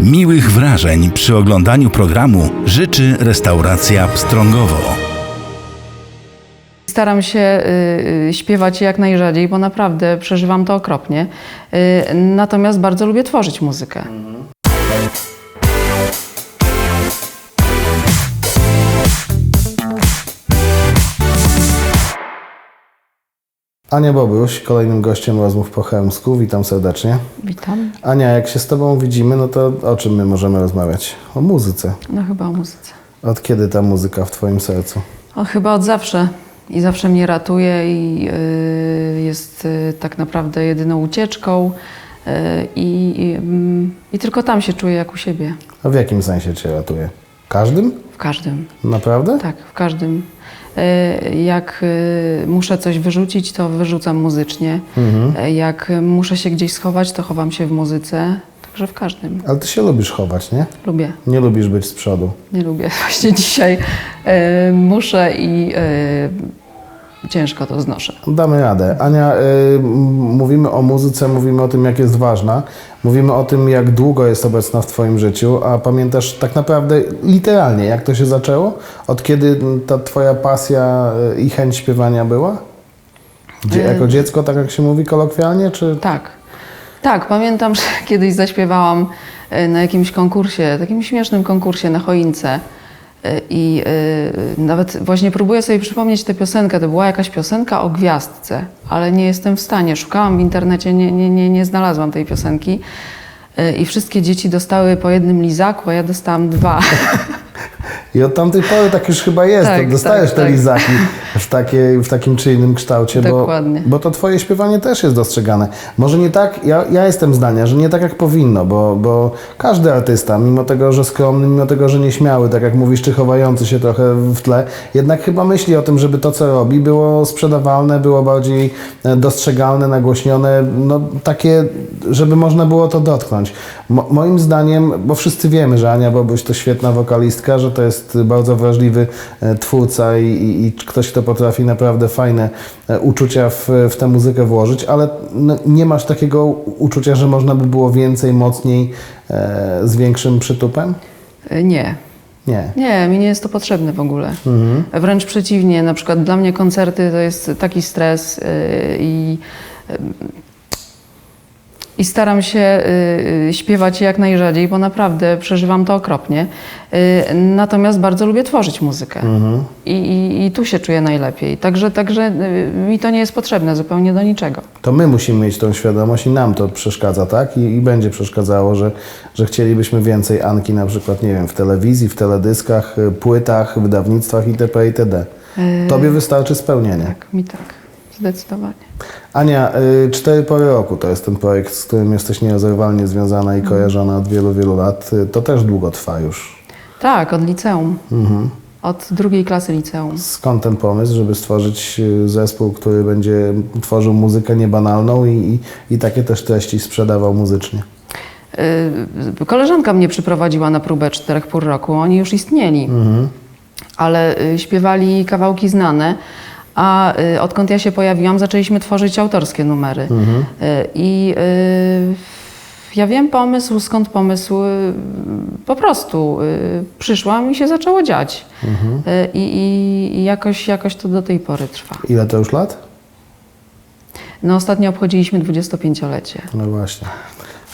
Miłych wrażeń przy oglądaniu programu życzy restauracja Pstrągowo. Staram się y, y, śpiewać jak najrzadziej, bo naprawdę przeżywam to okropnie. Y, natomiast bardzo lubię tworzyć muzykę. Ania Bobuś, kolejnym gościem rozmów po chełmsku. Witam serdecznie. Witam. Ania, jak się z Tobą widzimy, no to o czym my możemy rozmawiać? O muzyce. No chyba o muzyce. Od kiedy ta muzyka w Twoim sercu? O, chyba od zawsze. I zawsze mnie ratuje i y, jest y, tak naprawdę jedyną ucieczką. Y, I, mm, I tylko tam się czuję jak u siebie. A w jakim sensie Cię ratuje? Każdym? W każdym. Naprawdę? Tak, w każdym. Y, Jak y, muszę coś wyrzucić, to wyrzucam muzycznie. Y, Jak muszę się gdzieś schować, to chowam się w muzyce. Także w każdym. Ale Ty się lubisz chować, nie? Lubię. Nie lubisz być z przodu. Nie lubię. Właśnie dzisiaj muszę i ciężko to znoszę. Damy radę. Ania, y, mówimy o muzyce, mówimy o tym, jak jest ważna. Mówimy o tym, jak długo jest obecna w Twoim życiu, a pamiętasz tak naprawdę literalnie, jak to się zaczęło? Od kiedy ta Twoja pasja y, i chęć śpiewania była? Dzie- jako dziecko, tak jak się mówi kolokwialnie, czy... Tak. Tak, pamiętam, że kiedyś zaśpiewałam y, na jakimś konkursie, takim śmiesznym konkursie na choince. Y, I y, nawet właśnie próbuję sobie przypomnieć tę piosenkę. To była jakaś piosenka o gwiazdce, ale nie jestem w stanie. Szukałam w internecie, nie, nie, nie, nie znalazłam tej piosenki. Y, I wszystkie dzieci dostały po jednym lizaku, a ja dostałam dwa. I od tamtej pory tak już chyba jest. Tak, to dostajesz tak, te tak. lizaki w, takiej, w takim czy innym kształcie, bo, Dokładnie. bo to twoje śpiewanie też jest dostrzegane. Może nie tak, ja, ja jestem zdania, że nie tak jak powinno, bo, bo każdy artysta, mimo tego, że skromny, mimo tego, że nieśmiały, tak jak mówisz, czy chowający się trochę w tle, jednak chyba myśli o tym, żeby to, co robi, było sprzedawalne, było bardziej e, dostrzegalne, nagłośnione, no takie, żeby można było to dotknąć. Mo, moim zdaniem, bo wszyscy wiemy, że Ania Bobuś to świetna wokalistka, że to jest bardzo wrażliwy e, twórca i, i, i ktoś, kto potrafi naprawdę fajne e, uczucia w, w tę muzykę włożyć, ale no, nie masz takiego uczucia, że można by było więcej, mocniej, e, z większym przytupem? Y, Nie, Nie. Nie, mi nie jest to potrzebne w ogóle. Wręcz przeciwnie, na przykład dla mnie koncerty to jest taki stres i, i staram się yy, śpiewać jak najrzadziej, bo naprawdę przeżywam to okropnie. Yy, natomiast bardzo lubię tworzyć muzykę I, i, i tu się czuję najlepiej. Także, także mi to nie jest potrzebne zupełnie do niczego. To my musimy mieć tą świadomość i nam to przeszkadza, tak? I, i będzie przeszkadzało, że, że chcielibyśmy więcej Anki na przykład, nie wiem, w telewizji, w teledyskach, y, płytach, wydawnictwach itp. itd. Tobie wystarczy spełnienie. Tak, mi tak, zdecydowanie. Ania, y, Cztery Pory Roku to jest ten projekt, z którym jesteś nierozerwalnie związana i kojarzona od wielu, wielu lat. Y, To też długo trwa już. Tak, od liceum. Od drugiej klasy liceum. Skąd ten pomysł, żeby stworzyć y, zespół, który będzie tworzył muzykę niebanalną i, i, i takie też treści sprzedawał muzycznie? Y, Koleżanka mnie przyprowadziła na próbę czterech pór roku. Oni już istnieli, ale y, śpiewali kawałki znane. A y, odkąd ja się pojawiłam, zaczęliśmy tworzyć autorskie numery. Y, I y, ja wiem pomysł, skąd pomysł. Po prostu przyszłam i się zaczęło dziać. I, i, I jakoś, jakoś to do tej pory trwa. Ile to już lat? No ostatnio obchodziliśmy 25-lecie. No właśnie.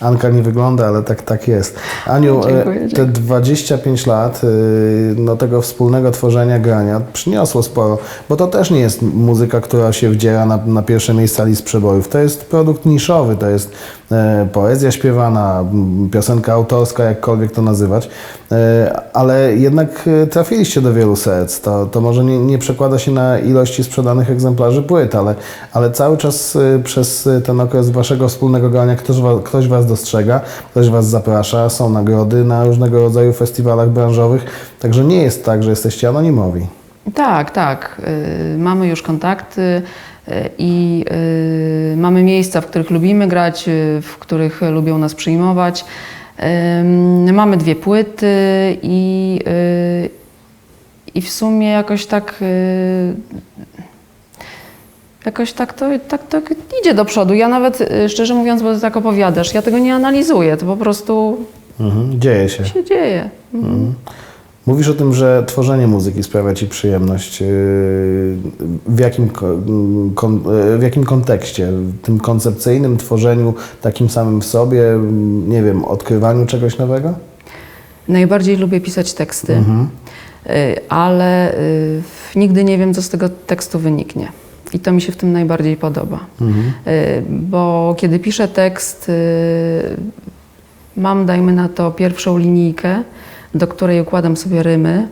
Anka nie wygląda, ale tak, tak jest. Aniu, Dziękuję, e, te dziękuję. 25 lat y, no, tego wspólnego tworzenia, grania przyniosło sporo, bo to też nie jest muzyka, która się wdziera na, na pierwsze miejsca list przebojów. To jest produkt niszowy, to jest e, poezja śpiewana, piosenka autorska, jakkolwiek to nazywać, e, ale jednak e, trafiliście do wielu serc. To, to może nie, nie przekłada się na ilości sprzedanych egzemplarzy płyt, ale, ale cały czas e, przez e, ten okres waszego wspólnego grania ktoś, ktoś was dostrzega, ktoś was zaprasza, są nagrody na różnego rodzaju festiwalach branżowych, także nie jest tak, że jesteście anonimowi. Tak, tak. Y, Mamy już kontakty y, i y, mamy miejsca, w których lubimy grać, w których lubią nas przyjmować. Mamy dwie płyty i, i w sumie jakoś tak Jakoś tak to, tak to idzie do przodu. Ja nawet, y, szczerze mówiąc, bo ty tak opowiadasz, ja tego nie analizuję, to po prostu Mhm. Dzieje się. się dzieje. Mówisz o tym, że tworzenie muzyki sprawia Ci przyjemność. Yy, W jakim, yy, w jakim kontekście? W tym koncepcyjnym tworzeniu, takim samym w sobie, nie wiem, odkrywaniu czegoś nowego? Najbardziej lubię pisać teksty, y, ale y, nigdy nie wiem, co z tego tekstu wyniknie. I to mi się w tym najbardziej podoba. Y, Bo kiedy piszę tekst, y, mam, dajmy na to, pierwszą linijkę, do której układam sobie rymy.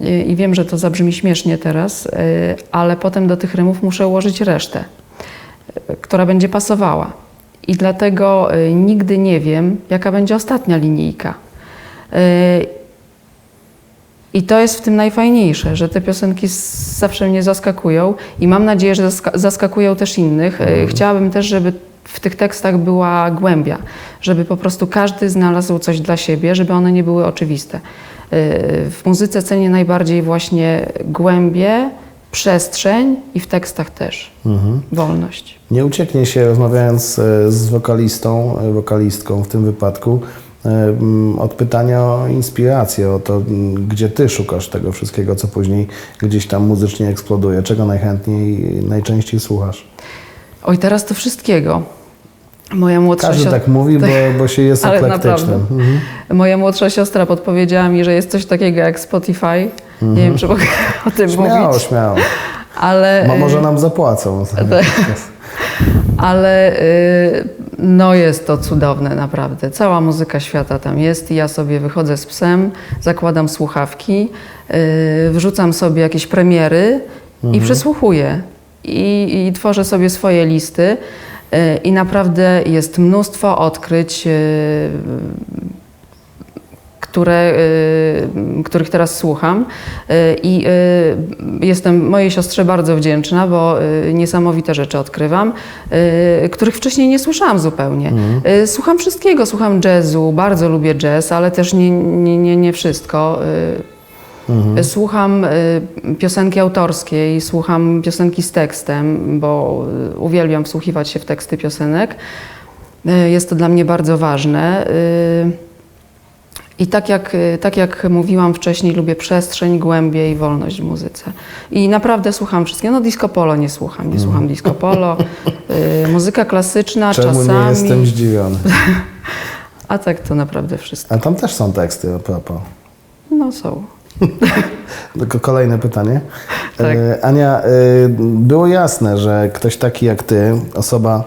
Y, I wiem, że to zabrzmi śmiesznie teraz, ale potem do tych rymów muszę ułożyć resztę, która będzie pasowała. I dlatego nigdy nie wiem, jaka będzie ostatnia linijka. I to jest w tym najfajniejsze, że te piosenki zawsze mnie zaskakują i mam nadzieję, że zaska- zaskakują też innych. Y, Chciałabym też, żeby w tych tekstach była głębia, żeby po prostu każdy znalazł coś dla siebie, żeby one nie były oczywiste. Y, W muzyce cenię najbardziej właśnie głębię, przestrzeń i w tekstach też wolność. Nie ucieknie się rozmawiając e, z wokalistą, e, wokalistką w tym wypadku, e, od pytania o inspirację, o to, gdzie ty szukasz tego wszystkiego, co później gdzieś tam muzycznie eksploduje, czego najchętniej, najczęściej słuchasz. Oj, teraz to wszystkiego. Moja młodsza Każdy siostra... tak mówi, bo, bo się jest Ale naprawdę. Mhm. Moja młodsza siostra podpowiedziała mi, że jest coś takiego jak Spotify. Nie wiem, czy mogę o tym Śmiało, mówić, śmiało. ale, Mo, może nam zapłacą. ale y, no jest to cudowne naprawdę. Cała muzyka świata tam jest i ja sobie wychodzę z psem, zakładam słuchawki, y, wrzucam sobie jakieś premiery i przysłuchuję. I, I tworzę sobie swoje listy. y, I naprawdę jest mnóstwo odkryć, y, które, y, których teraz słucham. Y, I y, jestem mojej siostrze bardzo wdzięczna, bo niesamowite rzeczy odkrywam, których wcześniej nie słyszałam zupełnie. Y, Słucham wszystkiego, słucham jazzu, bardzo lubię jazz, ale też nie, nie, nie, nie wszystko. Y, Słucham piosenki autorskiej, słucham piosenki z tekstem, bo uwielbiam wsłuchiwać się w teksty piosenek. Jest to dla mnie bardzo ważne. Y, I tak jak, y, tak jak mówiłam wcześniej, lubię przestrzeń, głębię i wolność w muzyce. I naprawdę słucham wszystkiego. No disco polo nie słucham, nie słucham disco polo. Y, muzyka klasyczna Czemu czasami. nie jestem zdziwiony? A tak to naprawdę wszystko. A tam też są teksty a propos. No są. Tylko kolejne pytanie. Tak. E, Ania, e, było jasne, że ktoś taki jak ty, osoba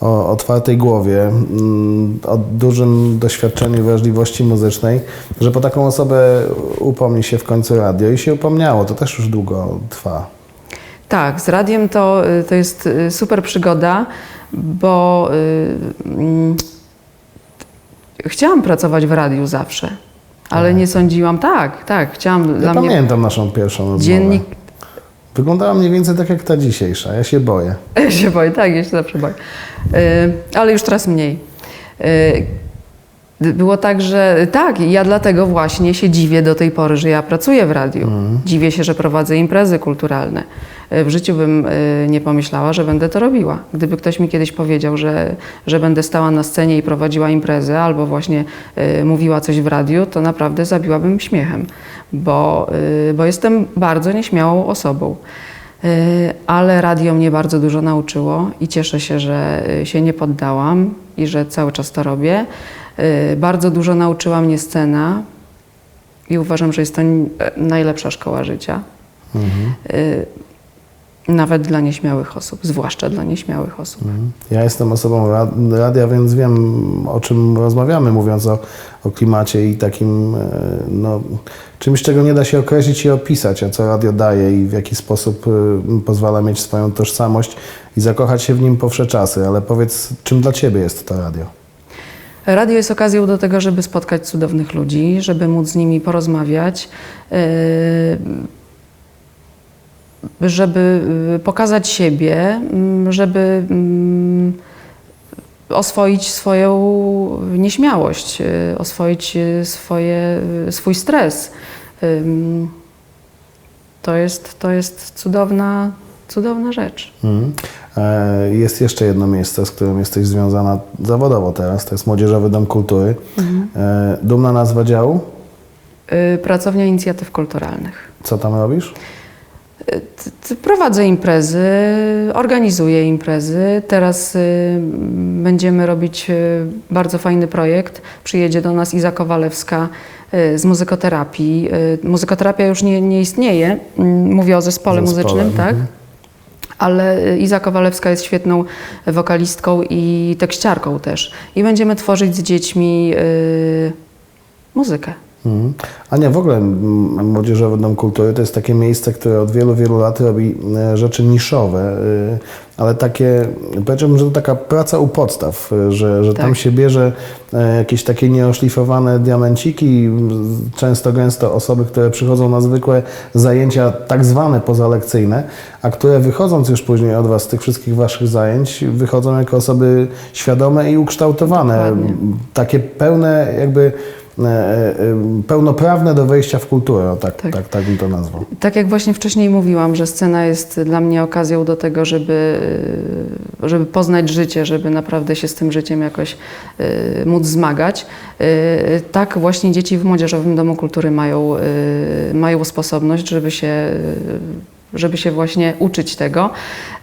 o otwartej głowie, mm, o dużym doświadczeniu wrażliwości muzycznej, że po taką osobę upomni się w końcu radio i się upomniało. To też już długo trwa. Tak, z radiem to, y, to jest y, super przygoda, bo y, mm, chciałam pracować w radiu zawsze, ale nie sądziłam, tak, tak, chciałam Ja dla mnie pamiętam naszą pierwszą rozmowę. dziennik, Wyglądała mniej więcej tak jak ta dzisiejsza. Ja się boję. ja się boję, tak, ja się zawsze boję, Y, ale już teraz mniej. Y, Było tak, że tak, ja dlatego właśnie się dziwię do tej pory, że ja pracuję w radiu. Dziwię się, że prowadzę imprezy kulturalne. Y, W życiu bym nie pomyślała, że będę to robiła. Gdyby ktoś mi kiedyś powiedział, że, że będę stała na scenie i prowadziła imprezę, albo właśnie mówiła coś w radiu, to naprawdę zabiłabym śmiechem, bo, y, bo jestem bardzo nieśmiałą osobą. Y, Ale radio mnie bardzo dużo nauczyło i cieszę się, że y, się nie poddałam i że cały czas to robię. Bardzo dużo nauczyła mnie scena i uważam, że jest to n- najlepsza szkoła życia. Y, Nawet dla nieśmiałych osób, zwłaszcza dla nieśmiałych osób. Ja jestem osobą ra- radia, więc wiem o czym rozmawiamy, mówiąc o, o klimacie i takim e, no, czymś, czego nie da się określić i opisać, a co radio daje i w jaki sposób e, pozwala mieć swoją tożsamość i zakochać się w nim po wsze czasy. Ale powiedz, czym dla Ciebie jest to radio? Radio jest okazją do tego, żeby spotkać cudownych ludzi, żeby móc z nimi porozmawiać, yy, żeby yy, pokazać siebie, mm, żeby mm, oswoić swoją nieśmiałość, yy, oswoić yy, swoje, swój stres. To jest, to jest cudowna, cudowna rzecz. Mhm. E, Jest jeszcze jedno miejsce, z którym jesteś związana zawodowo teraz, to jest Młodzieżowy Dom Kultury. E, Dumna nazwa działu? Y, Pracownia Inicjatyw Kulturalnych. Co tam robisz? Prowadzę imprezy, organizuję imprezy. Teraz y, będziemy robić y, bardzo fajny projekt. Przyjedzie do nas Iza Kowalewska y, z muzykoterapii. Muzykoterapia już nie, nie istnieje. Mm, Mówię o zespole, Zespole, muzycznym, tak? mhm. Ale y, Iza Kowalewska jest świetną wokalistką i tekściarką też. I będziemy tworzyć z dziećmi y, muzykę. Mhm. Ania, w ogóle Młodzieżowy Dom Kultury to jest takie miejsce, które od wielu, wielu lat robi e, rzeczy niszowe, y, ale takie, powiedziałbym, że to taka praca u podstaw, y, że, że tam Tak. się bierze e, jakieś takie nieoszlifowane diamenciki, często gęsto osoby, które przychodzą na zwykłe zajęcia tak zwane pozalekcyjne, a które wychodząc już później od Was z tych wszystkich Waszych zajęć, wychodzą jako osoby świadome i ukształtowane, Dokładnie. takie pełne jakby e, e, pełnoprawne do wejścia w kulturę, o tak, tak. Tak. tak, bym to nazwał. Tak jak właśnie wcześniej mówiłam, że scena jest dla mnie okazją do tego, żeby, y, żeby poznać życie, żeby naprawdę się z tym życiem jakoś y, móc zmagać. Y, Tak właśnie dzieci w Młodzieżowym Domu Kultury mają, y, mają sposobność, żeby się y, żeby się właśnie uczyć tego.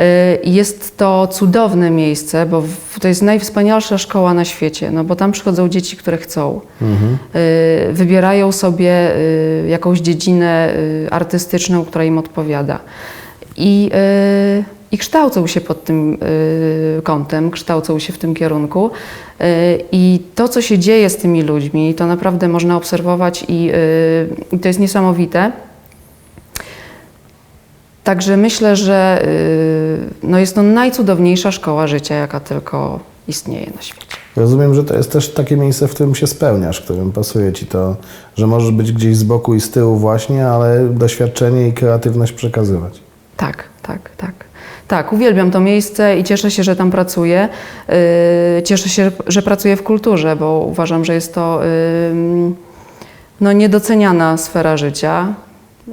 Y, Jest to cudowne miejsce, bo to jest najwspanialsza szkoła na świecie, no bo tam przychodzą dzieci, które chcą. Y, Wybierają sobie y, jakąś dziedzinę artystyczną, która im odpowiada. I, I kształcą się pod tym y, kątem, kształcą się w tym kierunku. Y, I to, co się dzieje z tymi ludźmi, to naprawdę można obserwować i, y, i to jest niesamowite. Także myślę, że y, no jest to najcudowniejsza szkoła życia, jaka tylko istnieje na świecie. Rozumiem, że to jest też takie miejsce, w którym się spełniasz, w którym pasuje Ci to, że możesz być gdzieś z boku i z tyłu właśnie, ale doświadczenie i kreatywność przekazywać. Tak, tak, tak. Tak, uwielbiam to miejsce i cieszę się, że tam pracuję. Yy, cieszę się, że pracuję w kulturze, bo uważam, że jest to no, niedoceniana sfera życia,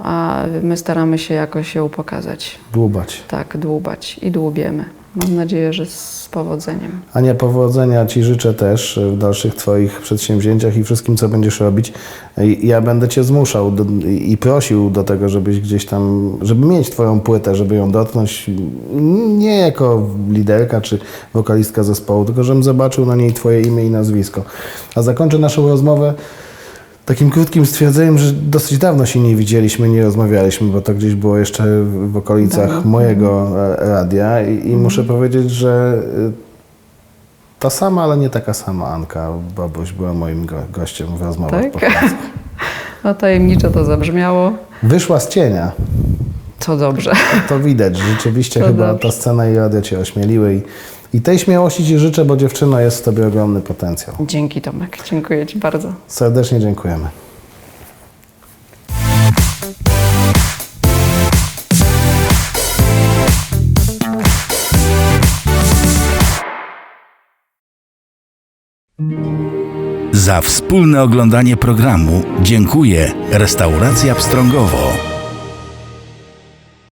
a my staramy się jakoś ją pokazać. Dłubać. Tak, dłubać i dłubiemy. Mam nadzieję, że z powodzeniem. Ania, powodzenia Ci życzę też w dalszych Twoich przedsięwzięciach i wszystkim, co będziesz robić. Ja będę Cię zmuszał do, i prosił do tego, żebyś gdzieś tam, żeby mieć Twoją płytę, żeby ją dotknąć, nie jako liderka czy wokalistka zespołu, tylko żebym zobaczył na niej Twoje imię i nazwisko. A zakończę naszą rozmowę takim krótkim stwierdzeniem, że dosyć dawno się nie widzieliśmy, nie rozmawialiśmy, bo to gdzieś było jeszcze w okolicach Dawno. mojego e, radia i, i muszę powiedzieć, że y, ta sama, ale nie taka sama Anka Babuś była moim go, gościem w rozmowach Tak? po pracy. No tajemniczo to zabrzmiało. Wyszła z cienia. To dobrze. To widać. Rzeczywiście To chyba dobrze. ta scena i radio Cię ośmieliły i, i tej śmiałości Ci życzę, bo dziewczyno jest w Tobie ogromny potencjał. Dzięki Tomek, dziękuję Ci bardzo. Serdecznie dziękujemy. Za wspólne oglądanie programu dziękuję Restauracja Pstrągowo.